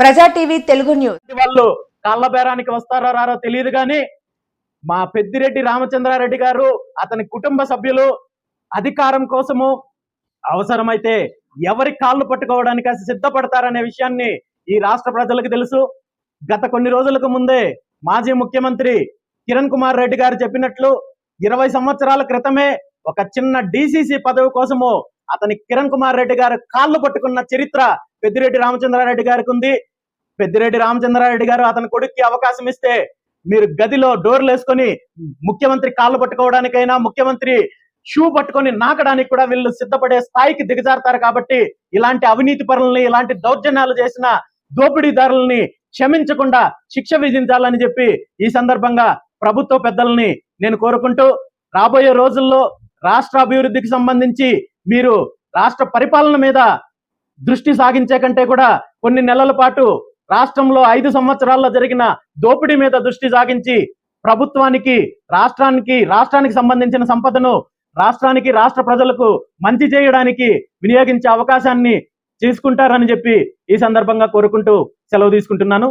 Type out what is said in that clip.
ప్రజా TV Telugu news. వాళ్ళు కాళ్ళ బేరానికి వస్తారో రారో తెలియదు కానీ మా పెద్దిరెడ్డి రామచంద్రారెడ్డి గారు అతని కుటుంబ సభ్యులు అధికారం కోసము అవసరమైతే ఎవరి కాళ్ళు పట్టుకోవడానికి సిద్ధపడతారనే విషయాన్ని ఈ రాష్ట్ర ప్రజలకు తెలుసు. గత కొన్ని రోజులకు ముందే మాజీ ముఖ్యమంత్రి కిరణ్ కుమార్ రెడ్డి గారు చెప్పినట్లు ఇరవై సంవత్సరాల క్రితమే ఒక చిన్న డిసిసి పదవి కోసము అతని కిరణ్ కుమార్ రెడ్డి గారు కాళ్ళు పట్టుకున్న చరిత్ర పెద్దిరెడ్డి రామచంద్రారెడ్డి గారికి ఉంది. పెద్దిరెడ్డి రామచంద్రారెడ్డి గారు అతని కొడుక్కి అవకాశం ఇస్తే మీరు గదిలో డోర్లు వేసుకొని ముఖ్యమంత్రి కాళ్ళు పట్టుకోవడానికైనా ముఖ్యమంత్రి షూ పట్టుకొని నాకడానికి కూడా వీళ్ళు సిద్ధపడే స్థాయికి దిగజారుతారు కాబట్టి ఇలాంటి అవినీతి పరులని ఇలాంటి దౌర్జన్యాలు చేసిన దోపిడీదారులని క్షమించకుండా శిక్ష విధించాలని చెప్పి ఈ సందర్భంగా ప్రభుత్వ పెద్దల్ని నేను కోరుకుంటూ రాబోయే రోజుల్లో రాష్ట్ర అభివృద్ధికి సంబంధించి మీరు రాష్ట్ర పరిపాలన మీద దృష్టి సాగించే కంటే కూడా కొన్ని నెలల పాటు రాష్ట్రంలో ఐదు సంవత్సరాల్లో జరిగిన దోపిడీ మీద దృష్టి సాగించి ప్రభుత్వానికి రాష్ట్రానికి రాష్ట్రానికి సంబంధించిన సంపదను రాష్ట్రానికి రాష్ట్ర ప్రజలకు మంచి చేయడానికి వినియోగించే అవకాశాన్ని తీసుకుంటారని చెప్పి ఈ సందర్భంగా కోరుకుంటూ సెలవు తీసుకుంటున్నాను.